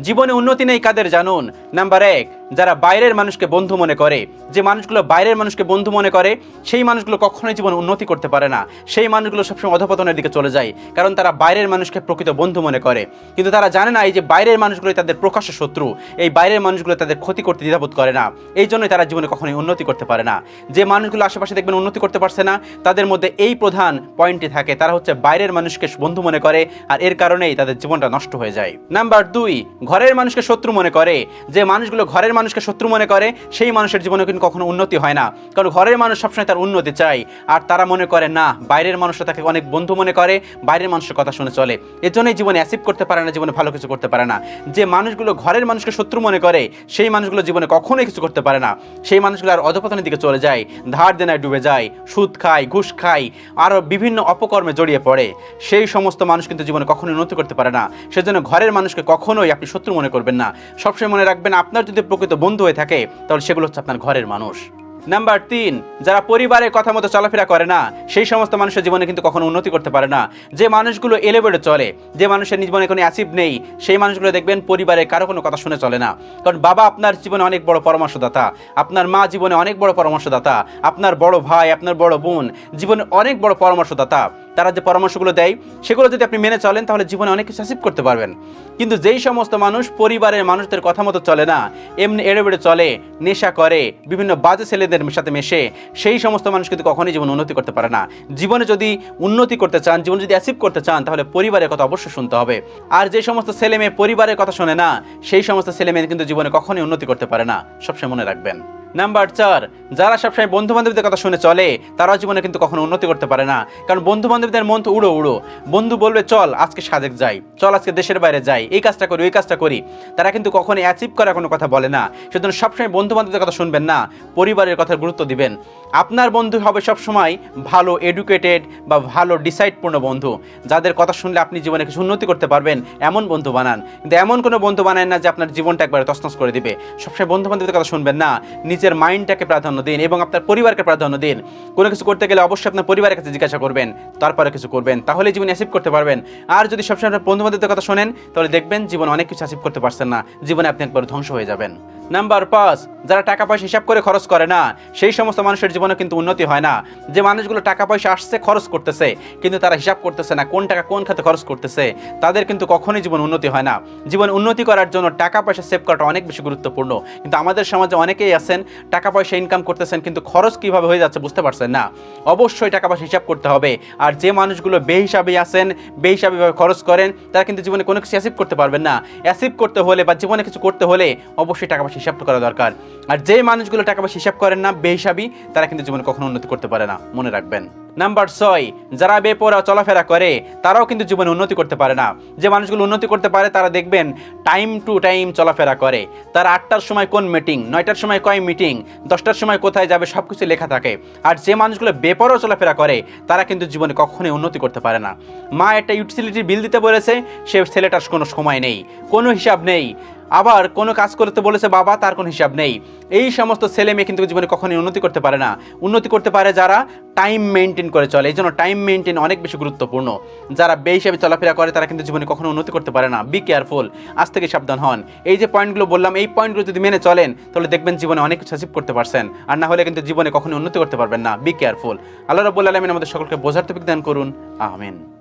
জীবনে উন্নতি নেই কাদের জানুন? নাম্বার এক যারা বাইরের মানুষকে বন্ধু মনে করে, যে মানুষগুলো বাইরের মানুষকে বন্ধু মনে করে, সেই মানুষগুলো কখনোই জীবনে উন্নতি করতে পারে না। সেই মানুষগুলো সবসময় অধপতনের দিকে চলে যায়, কারণ তারা বাইরের মানুষকে প্রকৃত বন্ধু মনে করে। কিন্তু তারা জানে না, এই যে বাইরের মানুষগুলোই তাদের প্রকাশ্য শত্রু, এই বাইরের মানুষগুলো তাদের ক্ষতি করতে দ্বিধাবোধ করে না। এই জন্যই তারা জীবনে কখনোই উন্নতি করতে পারে না। যে মানুষগুলো আশেপাশে দেখবেন উন্নতি করতে পারছে না, তাদের মধ্যে এই প্রধান পয়েন্টটি থাকে, তারা হচ্ছে বাইরের মানুষকে বন্ধু মনে করে, আর এর কারণেই তাদের জীবনটা নষ্ট হয়ে যায়। নাম্বার দুই, ঘরের মানুষকে শত্রু মনে করে। যে মানুষগুলো ঘরের মানুষকে শত্রু মনে করে, সেই মানুষের জীবনে কিন্তু কখনো উন্নতি হয় না। কারণ ঘরের মানুষ সবসময় তার উন্নতি চায়। আর তারা মনে করে, না, বাইরের মানুষরা তাকে অনেক বন্ধু মনে করে, বাইরের মানুষের কথা শুনে চলে। এর জন্যই জীবনে অ্যাসিভ করতে পারে না, জীবনে ভালো কিছু করতে পারে না। যে মানুষগুলো ঘরের মানুষকে শত্রু মনে করে, সেই মানুষগুলো জীবনে কখনোই কিছু করতে পারে না। সেই মানুষগুলো আর অধপতনের দিকে চলে যায়, ধার দেনায় ডুবে যায়, সুদ খায়, ঘুষ খায়, আরও বিভিন্ন অপকর্মে জড়িয়ে পড়ে। সেই সমস্ত মানুষ কিন্তু জীবনে কখনোই উন্নতি করতে পারে না। সেজন্য ঘরের মানুষকে কখনোই আপনি শত্রু মনে করবেন না। সবসময় মনে রাখবেন, আপনার যদি বন্ধু হয়ে থাকে, তাহলে সেগুলো হচ্ছে আপনার ঘরের মানুষ। নাম্বার তিন, যারা পরিবারের কথা মতো চলাফেরা করে না, সেই সমস্ত মানুষের জীবনে কিন্তু কখনো উন্নতি করতে পারে না। যে মানুষগুলো এলেবেড়ে চলে, যে মানুষের জীবনে কোনো অ্যাসিভ নেই, সেই মানুষগুলো দেখবেন পরিবারের কারও কোনো কথা শুনে চলে না। কারণ বাবা আপনার জীবনে অনেক বড় পরামর্শদাতা, আপনার মা জীবনে অনেক বড় পরামর্শদাতা, আপনার বড় ভাই, আপনার বড় বোন, জীবনে অনেক বড় পরামর্শদাতা। তারা যে পরামর্শগুলো দেয়, সেগুলো যদি আপনি মেনে চলেন, তাহলে জীবনে অনেক কিছু অ্যাচিভ করতে পারবেন। কিন্তু যেই সমস্ত মানুষ পরিবারের মানুষদের কথা মতো চলে না, এমনি এড়ে বেড়ে চলে, নেশা করে, বিভিন্ন বাজে ছেলেদের সাথে মেশে, সেই সমস্ত মানুষ কিন্তু কখনোই জীবন উন্নতি করতে পারে না। জীবনে যদি উন্নতি করতে চান, জীবন যদি অ্যাচিভ করতে চান, তাহলে পরিবারের কথা অবশ্যই শুনতে হবে। আর যে সমস্ত ছেলে মেয়ে পরিবারের কথা শোনে না, সেই সমস্ত ছেলে মেয়ে কিন্তু জীবনে কখনোই উন্নতি করতে পারে না। সবসময় মনে রাখবেন। নাম্বার চার, যারা সবসময় বন্ধু বান্ধবীদের কথা শুনে চলে, তারাও জীবনে কিন্তু কখনো উন্নতি করতে পারে না। কারণ বন্ধু বান্ধবীদের মন তো উড়ো উড়ো। বন্ধু বলবে, চল, আজকে সাজেক যাই। চল, আজকে দেশের বাইরে যাই। এই কাজটা করি, ওই কাজটা করি। তারা কিন্তু কখনো অ্যাচিভ করার কোনো কথা বলে না। সেজন্য সবসময় বন্ধু বান্ধবদের কথা শুনবেন না। পরিবারের কথা গুরুত্ব দিবেন। আপনার বন্ধু হবে সবসময় ভালো এডুকেটেড বা ভালো ডিসাইডপূর্ণ বন্ধু। যাদের কথা শুনলে আপনি জীবনে কিছু উন্নতি করতে পারবেন, এমন বন্ধু বানান। কিন্তু এমন কোনো বন্ধু বানায় না যে আপনার জীবনটা একবারে তছনছ করে দিবে। সবসময় বন্ধু বান্ধবদের কথা শুনবেন না। নিজের মাইন্ডটাকে প্রাধান্য দিন এবং আপনার পরিবারকে প্রাধান্য দিন। কোনো কিছু করতে গেলে অবশ্যই আপনার পরিবারের কাছে জিজ্ঞাসা করবেন, তারপরে কিছু করবেন। তাহলে জীবনে অ্যাচিভ করতে পারবেন। আর যদি সবসময় আপনার বন্ধু বান্ধবদের কথা শোনেন, তাহলে দেখবেন জীবনে অনেক কিছু অ্যাচিভ করতে পারছেন না। জীবনে আপনি একবার ধ্বংস হয়ে যাবেন। নাম্বার পাঁচ, যারা টাকা পয়সা হিসাব করে খরচ করে না, সেই সমস্ত মানুষের জীবনে কিন্তু উন্নতি হয় না। যে মানুষগুলো টাকা পয়সা আসছে, খরচ করতেছে, কিন্তু তারা হিসাব করতেছে না কোন টাকা কোন খাতে খরচ করতেছে, তাদের কিন্তু কখনোই জীবন উন্নতি হয় না। জীবন উন্নতি করার জন্য টাকা পয়সা সেভ করাটা অনেক বেশি গুরুত্বপূর্ণ। কিন্তু আমাদের সমাজে অনেকেই আছেন টাকা পয়সা ইনকাম করতেছেন, কিন্তু খরচ কীভাবে হয়ে যাচ্ছে বুঝতে পারছেন না। অবশ্যই টাকা পয়সা হিসাব করতে হবে। আর যে মানুষগুলো বেহিসাবে আছেন, বেহিসাবে খরচ করেন, তারা কিন্তু জীবনে কোনো কিছু অ্যাসিভ করতে পারবেন না। অ্যাসিভ করতে হলে বা জীবনে কিছু করতে হলে অবশ্যই টাকা পয়সা হিসাব করা দরকার। আর যে মানুষগুলো টাকা পয়সা হিসাব করেন না, বেহিসাবি, তারা কিন্তু জীবনে কখনো উন্নতি করতে পারে না। মনে রাখবেন। নাম্বার ছয়, যারা বেপরা চলাফেরা করে, তারাও কিন্তু জীবনে উন্নতি করতে পারে না। যে মানুষগুলো উন্নতি করতে পারে, তারা দেখবেন টাইম টু টাইম চলাফেরা করে। তারা আটটার সময় কোন মিটিং নয়টার সময় কয় মিটিং দশটার সময় কোথায় যাবে সব কিছু লেখা থাকে। আর যে মানুষগুলো বেপরও চলাফেরা করে, তারা কিন্তু জীবনে কখনোই উন্নতি করতে পারে না। মা একটা ইউটিলিটির বিল দিতে বলেছে, সে ছেলেটার কোনো সময় নেই। কোনো হিসাব নেই। আবার কোনো কাজ করতে বলেছে বাবা, তার কোনো হিসাব নেই। এই সমস্ত ছেলে মেয়ে কিন্তু জীবনে কখনোই উন্নতি করতে পারে না। উন্নতি করতে পারে যারা টাইম মেনটেন করে চলে। এই জন্য টাইম মেনটেন অনেক বেশি গুরুত্বপূর্ণ। যারা বে হিসাবে চলাফেরা করে, তারা কিন্তু জীবনে কখনো উন্নতি করতে পারে না। বি কেয়ারফুল আজ থেকে সাবধান হন। এই যে পয়েন্টগুলো বললাম, এই পয়েন্টগুলো যদি মেনে চলেন, তাহলে দেখবেন জীবনে অনেক কিছু অ্যাচিভ করতে পারছেন। আর না হলে কিন্তু জীবনে কখনো উন্নতি করতে পারবেন না। বি কেয়ারফুল আল্লাহ রব্বুল আলমিন আমাদের সকলকে বোঝার তফিক দান করুন। আমিন।